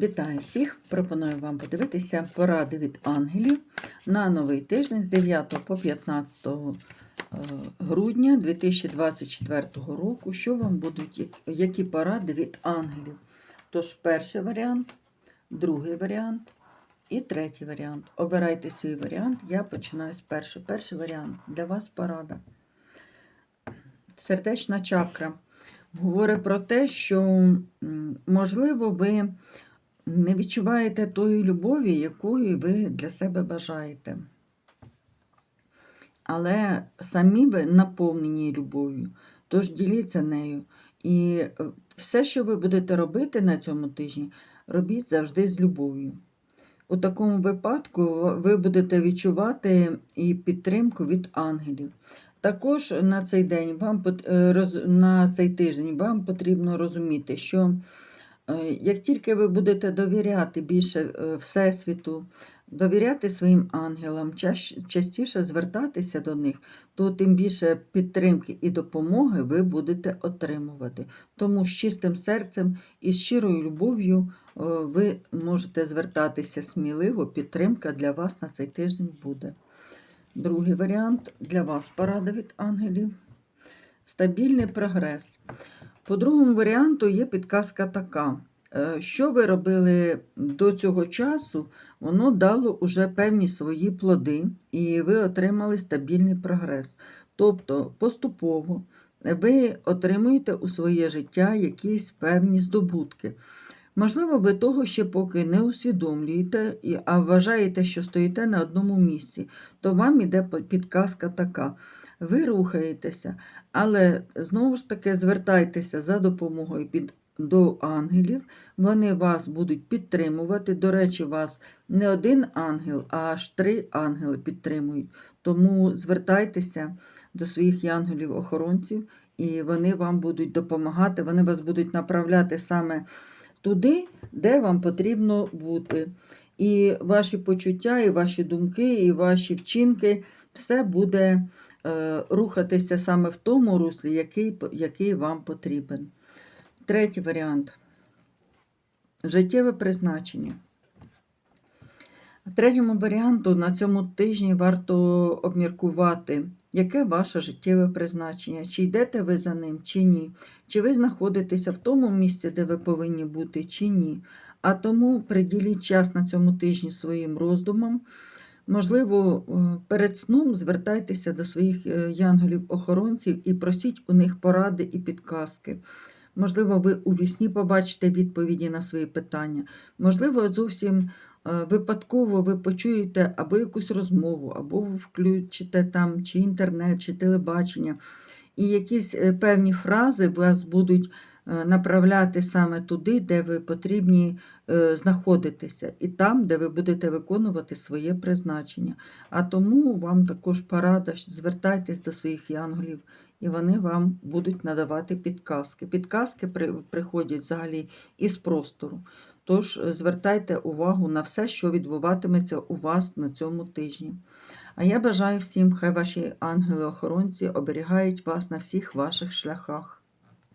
Вітаю всіх! Пропоную вам подивитися поради від ангелів на новий тиждень з 9 по 15 е, грудня 2024 року. Що вам будуть, які поради від ангелів? Тож, перший варіант, другий варіант і третій варіант. Обирайте свій варіант. Я починаю з першого. Перший варіант для вас порада. Сердечна чакра говорить про те, що, можливо, ви не відчуваєте тої любові, якої ви для себе бажаєте. Але самі ви наповнені любов'ю, тож діліться нею. І е, все, що ви будете робити на цьому тижні, робіть завжди з любов'ю. У такому випадку ви будете відчувати і підтримку від ангелів. Також на цей день вам е, на цей тиждень вам потрібно розуміти, що Як тільки ви будете довіряти більше е, Всесвіту, довіряти своїм ангелам, частіше звертатися до них, то тим більше підтримки і допомоги ви будете отримувати. Тому з чистим серцем і щирою любов'ю е, ви можете звертатися сміливо, підтримка для вас на цей тиждень буде. Другий варіант для вас порада від ангелів. Стабільний прогрес. По другому варіанту є підказка така. е, Що ви робили до цього часу, воно дало уже певні свої плоди, і ви отримали стабільний прогрес. Тобто поступово ви отримуєте у своє життя якісь певні здобутки. Можливо, ви того ще поки не усвідомлюєте, а вважаєте, що стоїте на одному місці, то вам іде підказка така. Ви рухаєтеся, але знову ж таки звертайтеся за допомогою під, до ангелів. Вони вас будуть підтримувати. До речі, вас не один ангел, а аж три ангели підтримують. Тому звертайтеся до своїх янголів-охоронців, і вони вам будуть допомагати, вони вас будуть направляти саме туди, де вам потрібно бути. І ваші почуття, і ваші думки, і ваші вчинки все буде е, рухатися саме в тому руслі, який, який вам потрібен. Третій варіант життєве призначення. Третьому варіанту на цьому тижні варто обміркувати, яке ваше життєве призначення, чи йдете ви за ним, чи ні, чи ви знаходитеся в тому місці, де ви повинні бути, чи ні. А тому приділіть час на цьому тижні своїм роздумам. Можливо, е, перед сном звертайтеся до своїх е, янголів-охоронців і просіть у них поради і підказки. Можливо, ви у вісні побачите відповіді на свої питання. Можливо, зовсім е, випадково ви почуєте або якусь розмову, або включите там чи інтернет, чи телебачення, і якісь е, певні фрази вас будуть е, направляти саме туди, де ви потрібні знаходитися, і там, де ви будете виконувати своє призначення. А тому вам також порада, звертайтесь до своїх янголів, і вони вам будуть надавати підказки. Підказки при- приходять взагалі із простору. Тож е, звертайте увагу на все, що відбуватиметься у вас на цьому тижні. А я бажаю всім, хай ваші ангели-охоронці оберігають вас на всіх ваших шляхах.